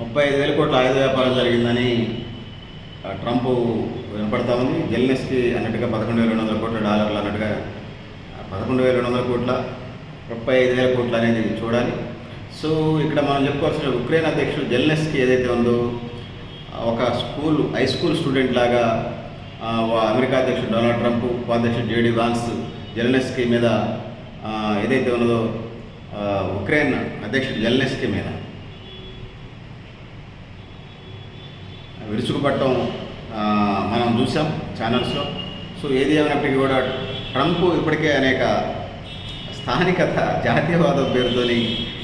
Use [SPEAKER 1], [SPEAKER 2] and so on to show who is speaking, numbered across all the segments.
[SPEAKER 1] ముప్పై ఐదు వేల కోట్ల ఆయుధ వ్యాపారం జరిగిందని ట్రంప్ వినపడతా ఉంది. జెల్నెస్కి అన్నట్టుగా పదకొండు వేల రెండు వందల కోట్ల డాలర్లు అన్నట్టుగా పదకొండు వేల రెండు వందల కోట్ల ముప్పై ఐదు వేల కోట్లు అనేది చూడాలి. సో ఇక్కడ మనం చెప్పుకోవాల్సిన ఉక్రెయిన్ అధ్యక్షుడు జెల్నెస్కి ఏదైతే ఉందో ఒక స్కూల్ హై స్కూల్ స్టూడెంట్ లాగా అమెరికా అధ్యక్షుడు డొనాల్డ్ ట్రంప్ ఉపాధ్యక్షుడు జేడి వాన్స్ జెల్నెస్కి మీద ఏదైతే ఉన్నదో ఉక్రెయిన్ అధ్యక్షుడు జెల్నెస్కి మీద విరుచుకుపట్టడం మనం చూసాం ఛానల్స్లో సో ఏది ఏమైనప్పటికీ కూడా ట్రంప్ ఇప్పటికే అనేక స్థానికత జాతీయవాదం పేరుతోని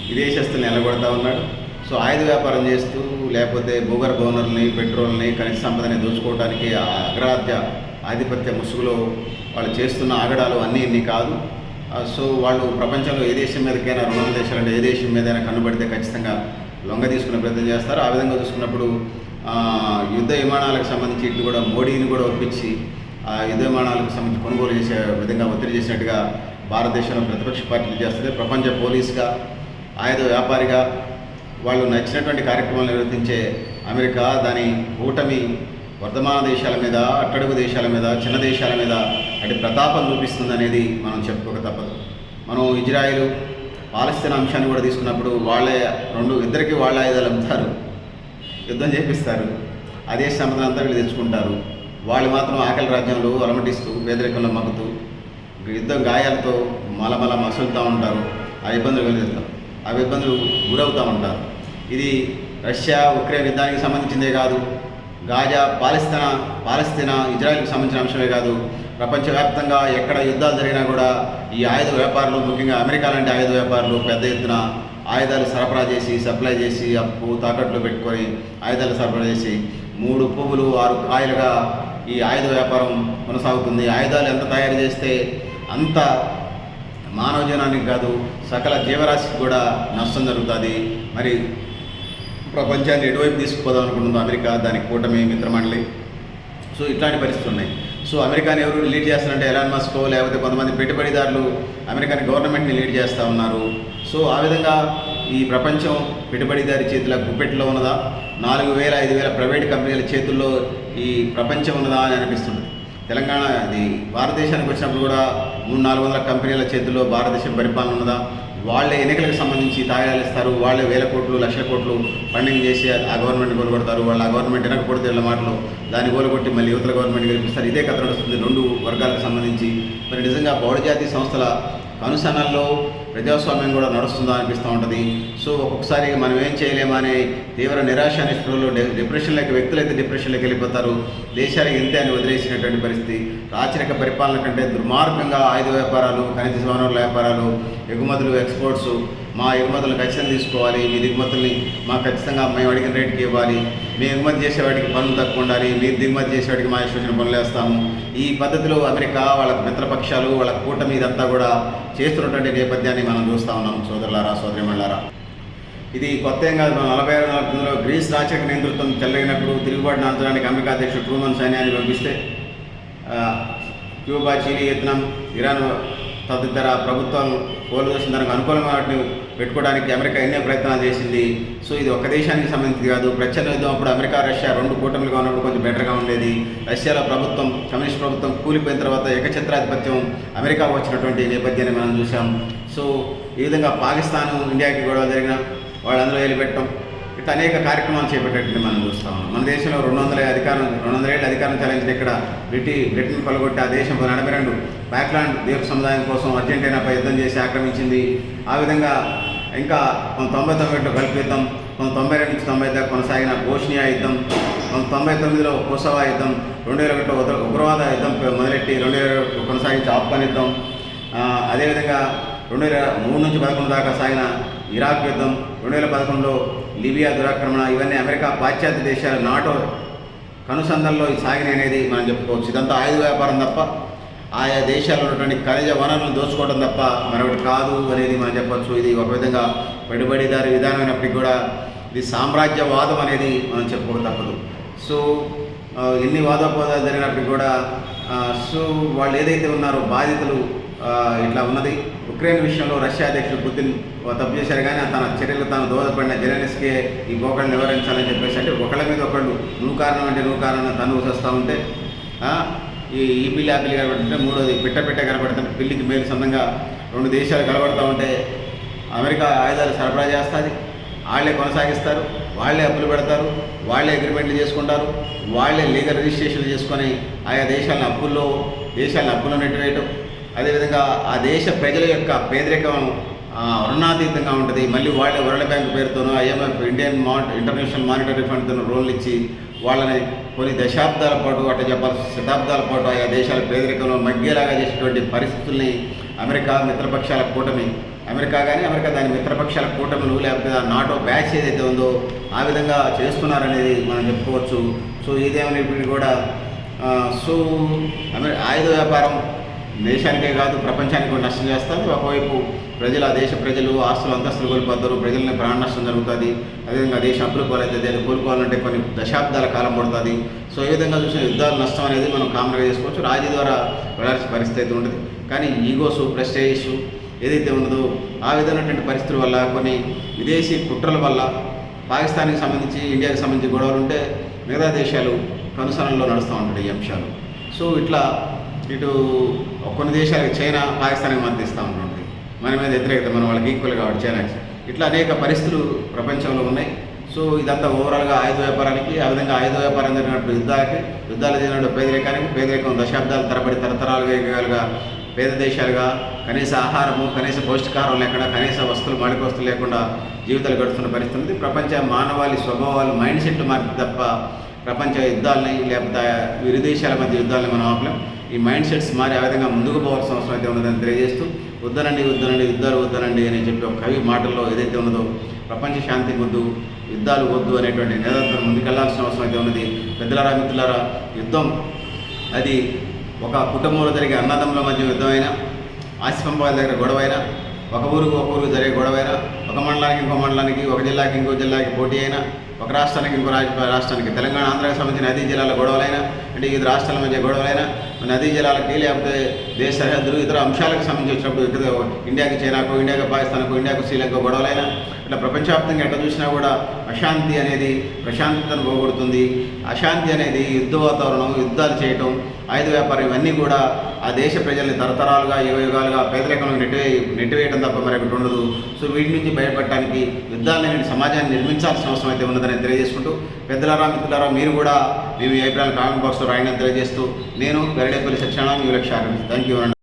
[SPEAKER 1] విదేశస్తుల్ని నిలబడతా ఉన్నాడు. సో ఆయుధ వ్యాపారం చేస్తూ లేకపోతే భూగర్భ వనరుల్ని పెట్రోల్ని ఖనిజ సంపదని దోచుకోవడానికి ఆ అగ్రరాజ్య ఆధిపత్య ముసుగులో వాళ్ళు చేస్తున్న ఆగడాలు అన్నీ ఇన్ని కాదు. సో వాళ్ళు ప్రపంచంలో ఏ దేశం మీదకైనా రెండు దేశాలంటే ఏ దేశం మీదైనా కన్నుబడితే ఖచ్చితంగా లొంగ తీసుకునే ప్రయత్నం చేస్తారు. ఆ విధంగా చూసుకున్నప్పుడు యుద్ధ విమానాలకు సంబంధించి ఇట్లు కూడా మోడీని కూడా ఒప్పించి ఆ యుద్ధ విమానాలకు సంబంధించి కొనుగోలు చేసే విధంగా ఒత్తిడి చేసినట్టుగా భారతదేశంలో ప్రతిపక్ష పార్టీలు చేస్తుంది. ప్రపంచ పోలీసుగా ఆయుధ వ్యాపారిగా వాళ్ళు నచ్చినటువంటి కార్యక్రమాలు నిర్వర్తించే అమెరికా దాని కూటమి వర్ధమాన దేశాల మీద అట్టడుగు దేశాల మీద చిన్న దేశాల మీద అటు ప్రతాపం చూపిస్తుంది అనేది మనం చెప్పుకోక తప్పదు. మనం ఇజ్రాయిల్ పాలస్తీన్ అంశాన్ని కూడా తీసుకున్నప్పుడు వాళ్ళే రెండు ఇద్దరికి వాళ్ళ ఆయుధాలు అమ్ముతారు. యుద్ధం చేపిస్తారు. అదే సంపద అంతా వీళ్ళు తెచ్చుకుంటారు. వాళ్ళు మాత్రం ఆకలి రాజ్యంలో అలమటిస్తూ పేదరికంలో మగ్గుతూ యుద్ధం గాయాలతో మలమల మసులుతూ ఉంటారు. ఆ ఇబ్బందులు కలిగిస్తాం ఆ ఇబ్బందులు గురవుతూ ఉంటారు. ఇది రష్యా ఉక్రెయిన్ యుద్ధానికి సంబంధించిందే కాదు. గాజా పాలిస్తీనా పాలస్తీనా ఇజ్రాయెల్కి సంబంధించిన అంశమే కాదు. ప్రపంచవ్యాప్తంగా ఎక్కడ యుద్ధాలు జరిగినా కూడా ఈ ఆయుధ వ్యాపారులు ముఖ్యంగా అమెరికా లాంటి ఆయుధ వ్యాపారులు పెద్ద ఎత్తున ఆయుధాలు సరఫరా చేసి సప్లై చేసి అప్పు తాకట్లు పెట్టుకొని ఆయుధాలు సరఫరా చేసి మూడు పువ్వులు ఆరు కాయలుగా ఈ ఆయుధ వ్యాపారం కొనసాగుతుంది. ఆయుధాలు ఎంత తయారు చేస్తే అంత మానవ జనానికి కాదు సకల జీవరాశికి కూడా నష్టం జరుగుతుంది. మరి ప్రపంచాన్ని ఎటువైపు తీసుకుపోదాం అనుకుంటుందో అమెరికా దాని కూటమి మిత్రమండలి. సో ఇట్లాంటి పరిస్థితులు ఉన్నాయి. సో అమెరికాని ఎవరు లీడ్ చేస్తారంటే ఎలాన్ మస్కో లేకపోతే కొంతమంది పెట్టుబడిదారులు అమెరికాని గవర్నమెంట్ని లీడ్ చేస్తూ ఉన్నారు. సో ఆ విధంగా ఈ ప్రపంచం పెట్టుబడిదారి చేతుల గుప్పెట్లో ఉన్నదా? నాలుగు వేల ఐదు వేల ప్రైవేట్ కంపెనీల చేతుల్లో ఈ ప్రపంచం ఉన్నదా అని అనిపిస్తుంది. తెలంగాణ అది భారతదేశానికి వచ్చినప్పుడు కూడా మూడు నాలుగు వందల కంపెనీల చేతుల్లో భారతదేశం పరిపాలన ఉన్నదా? వాళ్ళ ఎన్నికలకు సంబంధించి కాగితాలు ఇస్తారు. వాళ్ళే వేల కోట్లు లక్షల కోట్లు ఫండింగ్ చేసి ఆ గవర్నమెంట్ కొలగొడతారు వాళ్ళు ఆ గవర్నమెంట్ వెనకపోతే వీళ్ళ మాటలు దాన్ని కోలుకొట్టి మళ్ళీ యువతల గవర్నమెంట్ గెలిపిస్తారు. ఇదే కథ నడుస్తుంది రెండు వర్గాలకు సంబంధించి. మరి నిజంగా బౌడజాతి సంస్థల అనుసరణల్లో ప్రజాస్వామ్యం కూడా నడుస్తుందా అనిపిస్తూ ఉంటుంది. సో ఒక్కొక్కసారి మనం ఏం చేయలేమా అనే తీవ్ర నిరాశ నిష్ఠులలో డిప్రెషన్లోకి వ్యక్తులైతే డిప్రెషన్లోకి వెళ్ళిపోతారు. దేశానికి ఇంతే అని వదిలేసినటువంటి పరిస్థితి. రాచరిక పరిపాలన కంటే దుర్మార్గంగా ఆయుధ వ్యాపారాలు ఖనిజ వనరుల వ్యాపారాలు ఎగుమతులు ఎక్స్పోర్ట్స్ మా ఎగుమతులు ఖచ్చితంగా తీసుకోవాలి మీ దిగుమతుల్ని మాకు ఖచ్చితంగా మేము అడిగిన రేటుకి ఇవ్వాలి. మీ ఎగుమతి చేసేవాడికి పనులు తక్కువ ఉండాలి మీరు దిగుమతి చేసేవాడికి మా ఇష్టం పనులు వేస్తాము. ఈ పద్ధతిలో అమెరికా వాళ్ళ మిత్రపక్షాలు వాళ్ళ కూటమి ఇదంతా కూడా చేస్తున్నటువంటి నేపథ్యాన్ని మనం చూస్తూ ఉన్నాం సోదరులారా సోదరిమణులారా. ఇది కొత్త ఏం కాదు నలభై ఆరు నలభై తొమ్మిదిలో గ్రీస్ రాచక నేతృత్వం చెలగినప్పుడు తిరుగుబాటు నాంచడానికి అమెరికా అధ్యక్షుడు ట్రూమన్ సైన్యాన్ని పంపిస్తే క్యూబా చిలీ వియత్నాం ఇరాన్ తదితర ప్రభుత్వం కోలుదోసిన దానికి అనుకూలంగా పెట్టుకోవడానికి అమెరికా ఎన్నో ప్రయత్నాలు చేసింది. సో ఇది ఒక దేశానికి సంబంధించి కాదు. ప్రచ్ఛన్న యుద్ధం అప్పుడు అమెరికా రష్యా రెండు కూటమిలుగా ఉన్నప్పుడు కొంచెం బెటర్గా ఉండేది. రష్యాలో ప్రభుత్వం కమ్యూనిస్ట్ ప్రభుత్వం కూలిపోయిన తర్వాత ఏకఛత్రాధిపత్యం అమెరికా వచ్చినటువంటి నేపథ్యాన్ని మనం చూసాం సో ఈ విధంగా పాకిస్తాన్ ఇండియాకి గొడవ జరిగిన వాళ్ళు అందులో వెళ్ళిపెట్టడం ఇట్లా అనేక కార్యక్రమాలు చేపట్టేటువంటి మనం చూస్తాం ఉన్నాం. మన దేశంలో రెండు వందల అధికారం రెండు వందల ఏళ్ళు అధికారం చెల్లించిన ఇక్కడ బ్రిటి బ్రిటన్ కొలగొట్టి ఆ దేశం నలభై రెండు బ్యాక్లాండ్ ద్వీప సముదాయం కోసం అర్జెంటీనాపై యుద్ధం చేసి ఆక్రమించింది. ఆ విధంగా ఇంకా కొంత తొంభై తొమ్మిదిలో గల్ఫ్ యుద్ధం కొంత తొంభై రెండు నుంచి తొంభై దాకా కొనసాగిన బోస్నియా యుద్ధం కొంత తొంభై తొమ్మిదిలో కోసవా యుద్ధం రెండు వేల ఒకటిలో ఉగ్రవాద యుద్ధం మొదలెట్టి రెండు వేల కొనసాగించే ఆఫ్ఘన్ యుద్ధం అదేవిధంగా రెండు వేల మూడు నుంచి పదకొండు దాకా సాగిన ఇరాక్ యుద్ధం రెండు వేల పదకొండులో లిబియా దురాక్రమణ ఇవన్నీ అమెరికా పాశ్చాత్య దేశాల నాటో కనుసంధంలో ఈ సాగిన అనేది మనం చెప్పుకోవచ్చు. ఇదంతా ఆయుధ వ్యాపారం తప్ప ఆయా దేశాల్లో ఉన్నటువంటి ఖనిజ వనరులను దోచుకోవడం తప్ప మరొకటి కాదు అనేది మనం చెప్పచ్చు. ఇది ఒక విధంగా పెట్టుబడిదారి విధానమైనప్పటికీ కూడా ఇది సామ్రాజ్యవాదం అనేది మనం చెప్పుకోవడం తప్పదు. సో ఎన్ని వాదోపవాదాలు జరిగినప్పటికీ కూడా సో వాళ్ళు ఏదైతే ఉన్నారో బాధితులు ఇట్లా ఉన్నది. ఉక్రెయిన్ విషయంలో రష్యా అధ్యక్షుడు పుతిన్ తప్పు చేశారు. కానీ తన చర్యలు తాను దోహదపడిన జెలెన్స్కే ఈ గోకళ్ళు నివారించాలని చెప్పేసి అంటే ఒకళ్ళ మీద ఒకళ్ళు నువ్వు కారణం అంటే నువ్వు కారణం తను వస్తూ ఉంటే ఈ ఈ పిల్లి ఆ పిల్లి కనబడుతుంటే మూడోది పిట్ట పిట్ట కనబడుతుంటే పిల్లికి మేలు సొంతంగా రెండు దేశాలు కనబడుతూ ఉంటే అమెరికా ఆయుధాలు సరఫరా చేస్తుంది. వాళ్ళే కొనసాగిస్తారు వాళ్ళే అప్పులు పెడతారు వాళ్ళే అగ్రిమెంట్లు చేసుకుంటారు వాళ్ళే లీగల్ రిజిస్ట్రేషన్లు చేసుకొని ఆయా దేశాలను అప్పుల్లో దేశాలను అప్పుల్లో నెట్టివేయటం. అదేవిధంగా ఆ దేశ ప్రజల యొక్క పేదరికం రుణాతీతంగా ఉంటుంది. మళ్ళీ వాళ్ళే వరల్డ్ బ్యాంక్ పేరుతోనూ ఐఎంఎఫ్ ఇండియన్ మా ఇంటర్నేషనల్ మానిటరీ ఫండ్తో రోల్ ఇచ్చి వాళ్ళని కొన్ని దశాబ్దాల పాటు అట్లా చెప్పాలి శతాబ్దాల పాటు ఆయా దేశాల పేదరికంలో మగ్గేలాగా చేసేటువంటి పరిస్థితుల్ని అమెరికా మిత్రపక్షాల కూటమి అమెరికా కానీ అమెరికా దాని మిత్రపక్షాల కూటమిలు లేకపోతే ఆ నాటో బ్యాచ్ ఏదైతే ఉందో ఆ విధంగా చేస్తున్నారనేది మనం చెప్పుకోవచ్చు. సో ఇదేమైనప్పటికీ కూడా సో అమెరి ఆయుధ వ్యాపారం దేశానికే కాదు ప్రపంచానికి కూడా నష్టం చేస్తుంది. ఒకవైపు ప్రజలు ఆ దేశ ప్రజలు ఆస్తులు అంతస్తులు కోల్పోతారు ప్రజలని ప్రాణ నష్టం జరుగుతుంది. అదేవిధంగా దేశం అప్పులు కోలైతే అది కోలుకోవాలంటే కొన్ని దశాబ్దాల కాలం పడుతుంది. సో ఈ విధంగా చూసిన యుద్ధాల నష్టం అనేది మనం కామన్గా చేసుకోవచ్చు. రాజీ ద్వారా వెళ్ళాల్సిన పరిస్థితి ఉంటుంది కానీ ఈగోసు ప్రెస్టేజ్ ఏదైతే ఉన్నదో ఆ విధమైనటువంటి పరిస్థితుల వల్ల కొన్ని విదేశీ కుట్రల వల్ల పాకిస్తాన్కి సంబంధించి ఇండియాకి సంబంధించి గొడవలు ఉంటే మిగతా దేశాలు కనుసరణలో నడుస్తూ ఉంటాయి ఈ అంశాలు. సో ఇట్లా ఇటు కొన్ని దేశాలకు చైనా పాకిస్తాన్కి మద్దతు ఇస్తూ ఉంటుంది మన మీద వ్యతిరేకత మనం వాళ్ళకి ఈక్వల్ కాబట్టి చైనాకి ఇట్లా అనేక పరిస్థితులు ప్రపంచంలో ఉన్నాయి. సో ఇదంతా ఓవరాల్గా ఆయుధ వ్యాపారానికి ఆ విధంగా ఆయుధ వ్యాపారం జరిగినప్పుడు యుద్ధాలకి యుద్ధాలు జరిగినప్పుడు పేదరికానికి పేదరికం దశాబ్దాల తరబడి తరతరాలుగా వేగాలుగా పేద దేశాలుగా కనీస ఆహారము కనీస పౌష్టికాహారం లేకుండా కనీస వస్తువులు మౌలిక వస్తువులు లేకుండా జీవితాలు గడుస్తున్న పరిస్థితి ఉంది. ప్రపంచ మానవాళి స్వభావాలు మైండ్ సెట్లు మారి తప్ప ప్రపంచ యుద్ధాలని లేకపోతే ఇరు దేశాల మధ్య యుద్ధాలని మనం ఆపలేం. ఈ మైండ్ సెట్స్ మారి ఆ విధంగా ముందుకు పోవాల్సిన అవసరం అయితే ఉన్నదని తెలియజేస్తూ వద్దనండి వద్దనండి యుద్ధాలు వద్దనండి అని చెప్పి ఒక కవి మాటల్లో ఏదైతే ఉన్నదో ప్రపంచ శాంతి వద్దు యుద్ధాలు వద్దు అనేటువంటి నిరంతరం ముందుకెళ్ళాల్సిన అవసరం అయితే ఉన్నది. పెద్దలారా మిత్రులారా యుద్ధం అది ఒక కుటుంబంలో జరిగే అన్నదమ్ముల మధ్య యుద్ధమైనా ఆసిఫంబాల దగ్గర గొడవైనా ఒక ఊరికి ఒక ఊరుకు జరిగే గొడవైనా ఒక మండలానికి ఇంకో మండలానికి ఒక జిల్లాకి ఇంకో జిల్లాకి పోటీ అయినా ఒక రాష్ట్రానికి ఇంకో రాష్ట్రానికి తెలంగాణ ఆంధ్రాకి సంబంధించిన అదే జిల్లాల గొడవలైనా అంటే ఈ రాష్ట్రాల మధ్య గొడవలైనా నదీ జలాలకి లేకపోతే దేశ సరిహద్దులు ఇతర అంశాలకు సంబంధించి వచ్చినప్పుడు ఇండియాకి చైనాకు ఇండియాకి పాకిస్తాన్కు ఇండియాకు శ్రీలంక గొడవలైనా ఇట్లా ప్రపంచవ్యాప్తంగా ఎట్లా చూసినా కూడా అశాంతి అనేది ప్రశాంతతను పోగొడుతుంది. అశాంతి అనేది యుద్ధ వాతావరణం యుద్ధాలు చేయటం ఆయుధ వ్యాపారం ఇవన్నీ కూడా ఆ దేశ ప్రజల్ని తరతరాలుగా యుగ యుగాలుగా పేదరికంలో నెట్టివే నెట్టివేయడం తప్ప మరి ఒకటి ఉండదు. సో వీటి నుంచి బయటపడటానికి యుద్ధాలని సమాజాన్ని నిర్మించాల్సిన అవసరం అయితే ఉన్నదని తెలియజేసుకుంటూ పెద్దలారా మిత్రులారా మీరు కూడా మీ అభిప్రాయాలు కామెంట్ బాక్స్లో రాయడం తెలియజేస్తూ నేను గరిడేపల్లి శిక్షణ మీ లక్ష్యాలు థ్యాంక్ యూ